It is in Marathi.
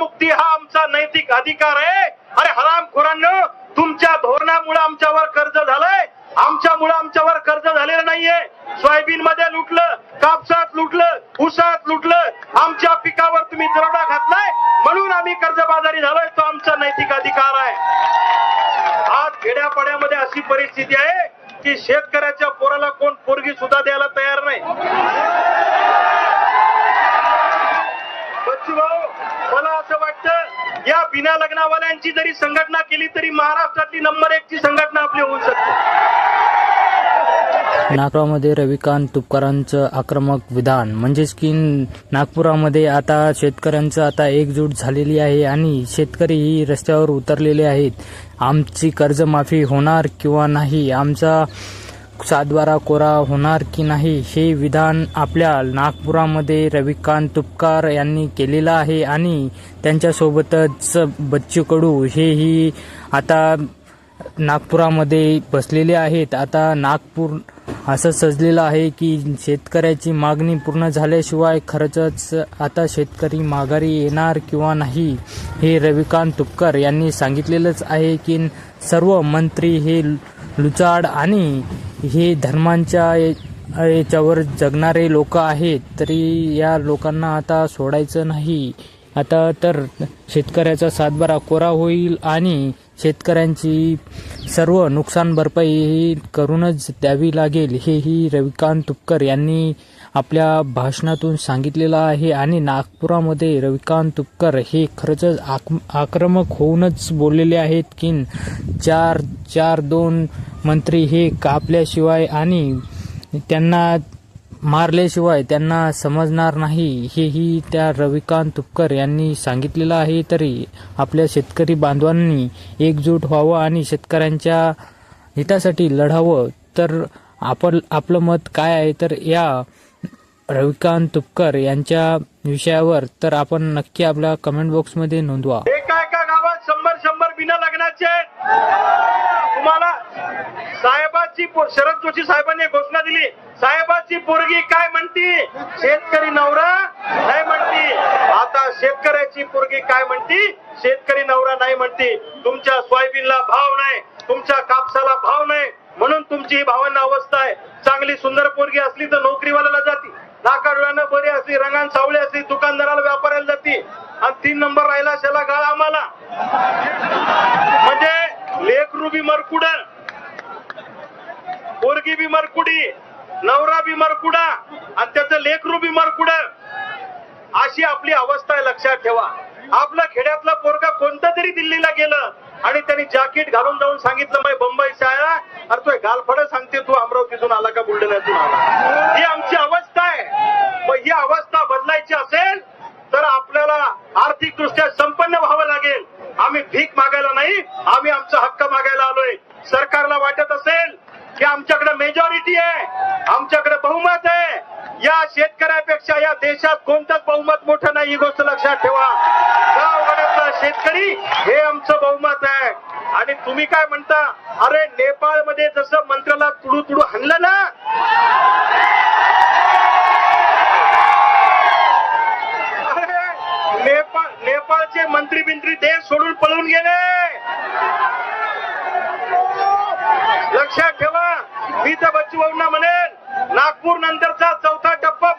मुक्ती हा आमचा नैतिक अधिकार आहे. अरे हरामखोरांनो तुमच्या धोरणामुळे आमच्यावर कर्ज झालंय. आमच्यामुळे आमच्यावर कर्ज झालेलं नाहीये. सोयाबीन मध्ये लुटलं कापसात लुटलं ऊसात लुटलं. आमच्या पिकावर तुम्ही दरोडा घातलाय. म्हणून आम्ही कर्जबाजारी झालोय. तो आमचा नैतिक अधिकार आहे. आज खेड्यापाड्यामध्ये अशी परिस्थिती आहे की शेतकऱ्याच्या पोराला कोण पोरगी सुद्धा द्यायला तयार नाही. असं वाटतं या बिना लग्नावाल्यांची जरी संघटना केली तरी महाराष्ट्रातली नंबर एक ची संघटना आपली होऊ शकते. नागपुरामध्ये रविकांत तुपकरांचं आक्रमक विधान. म्हणजेच की नागपुरामध्ये आता शेतकऱ्यांचं आता एकजूट झालेली आहे आणि शेतकरी ही रस्त्यावर उतरलेले आहेत. आमची कर्जमाफी होणार किंवा नाही आमचा सातबारा कोरा होणार की नाही हे विधान आपल्या नागपुरामध्ये रविकांत तुपकार यांनी केलेलं आहे आणि त्यांच्यासोबतच बच्चू कडू हेही आता नागपुरामध्ये बसलेले आहेत. आता नागपूर असं सजलेलं आहे की शेतकऱ्याची मागणी पूर्ण झाल्याशिवाय खरंच आता शेतकरी माघारी येणार किंवा नाही हे रविकांत तुपकर यांनी सांगितलेलंच आहे की सर्व मंत्री हे लुचाड आणि हे धर्मांच्या याच्यावर जगणारे लोक आहेत तरी या लोकांना आता सोडायचं नाही. आता तर शेतकऱ्याचा सातबारा कोरा होईल आणि शेतकऱ्यांची सर्व नुकसान भरपाई ही करूनच द्यावी लागेल हेही रविकांत तुपकर यांनी आपल्या भाषणातून सांगितलेलं आहे. आणि नागपुरामध्ये रविकांत तुपकर हे खरंच आक आक्रमक होऊनच बोललेले आहेत की चार चार दोन मंत्री हे कापल्याशिवाय आणि त्यांना मारल्याशिवाय त्यांना समजणार नाही हेही त्या रविकांत तुपकर यांनी सांगितलेलं आहे. तरी आपल्या शेतकरी बांधवांनी एकजूट व्हावं आणि शेतकऱ्यांच्या हितासाठी लढावं. तर आपण आपलं मत काय आहे? तर या रविकांत तुपकर यांच्या विषयावर तर आपण नक्की आपल्या कमेंट बॉक्समध्ये नोंदवा. एका एका गावात शंभर शंभर बिना लग्नाचे तुम्हाला साहेब साहेबांची शरद जोशी साहेबांनी घोषणा दिली. साहेबाची पोरगी काय म्हणती? शेतकरी नवरा नाही म्हणती. आता शेतकऱ्याची पोरगी काय म्हणती? शेतकरी नवरा नाही म्हणती. तुमच्या सोयाबीनला भाव नाही. तुमच्या कापसाला भाव नाही. म्हणून तुमची ही भावांना अवस्था आहे. चांगली सुंदर पोरगी असली तर नोकरीवाल्याला जाती. नाकाडोळ्यानं बरी असली रंगान सावळी असली दुकानदाराला व्यापाऱ्याला जाती. आणि तीन नंबर राहिला त्याला गाळ आम्हाला. म्हणजे लेख रुबी मरकुडन. पोरगी बी मरकुडी नवरा बी मरकुडा आणि त्याचं लेकरू बी मरकुड. अशी आपली अवस्था आहे लक्षात ठेवा. आपला खेड्यातला पोरगा कोणतं तरी दिल्लीला गेलं आणि त्यांनी जॅकेट घालून जाऊन सांगितलं मी बंबई शाळा अरे तो गालफड सांगते तू अमरावतीतून आला का बुलढाण्यातून आला? ही आमची अवस्था आहे. मग ही अवस्था बदलायची असेल तर आपल्याला आर्थिकदृष्ट्या संपन्न व्हावं लागेल. आम्ही भीक मागायला नाही आम्ही आमचा हक्क मागायला आलोय. सरकारला वाटत असेल की आमच्याकडे बहुमत आहे. या शेतकऱ्यापेक्षा या देशात कोणतंच बहुमत मोठं नाही ही गोष्ट लक्षात ठेवा. गावगड्यातला शेतकरी हे आमचं बहुमत आहे. आणि तुम्ही काय म्हणता? अरे नेपाळमध्ये जसं मंत्र्याला तुडू तुडू हाणलं ना नेपाळ नेपाळचे मंत्री बिंत्री देश सोडून पळून गेले. लक्षात ठेवा. मी तर बच्चू भाऊंना म्हणेन नागपूर नंतरचा चौथा टप्पा